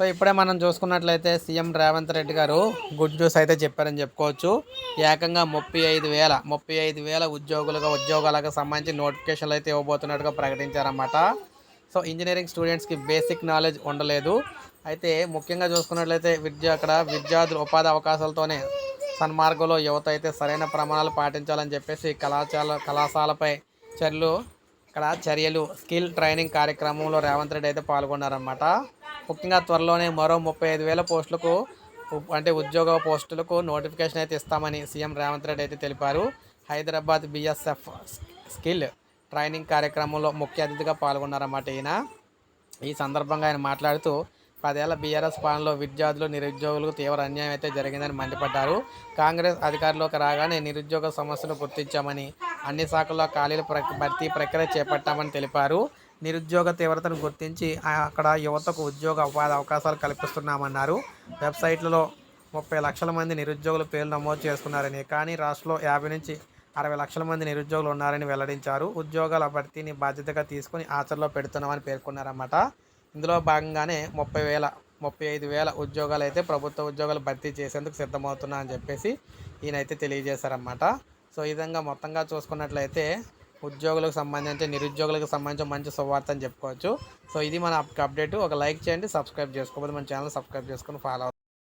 So ఇప్పుడే మనం చూసుకున్నట్లయితే సీఎం రేవంత్ రెడ్డి గారు గుడ్ న్యూస్ అయితే చెప్పారని చెప్పుకోవచ్చు. ఏకంగా ముప్పై ఐదు వేల ముప్పై ఐదు వేల ఉద్యోగులుగా ఉద్యోగాలకు సంబంధించి నోటిఫికేషన్లు అయితే ఇవ్వబోతున్నట్టుగా ప్రకటించారన్నమాట. సో ఇంజనీరింగ్ స్టూడెంట్స్కి బేసిక్ నాలెడ్జ్ ఉండలేదు. అయితే ముఖ్యంగా చూసుకున్నట్లయితే విద్య అక్కడ విద్యార్థులు ఉపాధి అవకాశాలతోనే సన్మార్గంలో యువత అయితే సరైన ప్రమాణాలు పాటించాలని చెప్పేసి కళాశాల కళాశాలపై చర్యలు ఇక్కడ చర్యలు స్కిల్ ట్రైనింగ్ కార్యక్రమంలో రేవంత్ రెడ్డి అయితే పాల్గొన్నారన్నమాట. ముఖ్యంగా త్వరలోనే మరో ముప్పై ఐదు వేల పోస్టులకు అంటే ఉద్యోగ పోస్టులకు నోటిఫికేషన్ అయితే ఇస్తామని సీఎం రేవంత్ రెడ్డి అయితే తెలిపారు. హైదరాబాద్ బిఎస్ఎఫ్ స్కిల్ ట్రైనింగ్ కార్యక్రమంలో ముఖ్య అతిథిగా పాల్గొన్నారన్నమాట ఈయన. ఈ సందర్భంగా ఆయన మాట్లాడుతూ పదేళ్ళ బీఆర్ఎస్ పాలనలో విద్యార్థులు నిరుద్యోగులకు తీవ్ర అన్యాయం అయితే జరిగిందని మండిపడ్డారు. కాంగ్రెస్ అధికారంలోకి రాగానే నిరుద్యోగ సమస్యలు గుర్తించామని అన్ని శాఖల్లో ఖాళీల ప్రక్ భర్తీ ప్రక్రియ చేపట్టామని తెలిపారు. నిరుద్యోగ తీవ్రతను గుర్తించి అక్కడ యువతకు ఉద్యోగ ఉపాధి అవకాశాలు కల్పిస్తున్నామన్నారు. వెబ్సైట్లలో ముప్పై లక్షల మంది నిరుద్యోగుల పేర్లు నమోదు చేసుకున్నారని కానీ రాష్ట్రంలో యాభై నుంచి అరవై లక్షల మంది నిరుద్యోగులు ఉన్నారని వెల్లడించారు. ఉద్యోగాల భర్తీని బాధ్యతగా తీసుకుని ఆచరణలో పెడుతున్నామని పేర్కొన్నారన్నమాట. ఇందులో భాగంగానే ముప్పై వేల ముప్పై ఐదు వేల ఉద్యోగాలు అయితే ప్రభుత్వ ఉద్యోగాలు భర్తీ చేసేందుకు సిద్ధమవుతున్నా అని చెప్పేసి ఈయనైతే తెలియజేశారన్నమాట. సో ఈ విధంగా మొత్తంగా చూసుకున్నట్లయితే ఉద్యోగులకు సంబంధించి నిరుద్యోగులకు సంబంధించి మంచి శుభవార్త అని చెప్పుకోవచ్చు. సో ఇది మన అప్డేట్ ఒక లైక్ చేయండి సబ్స్క్రైబ్ చేసుకోకపోతే మన ఛానల్ సబ్స్క్రైబ్ చేసుకొని ఫాలో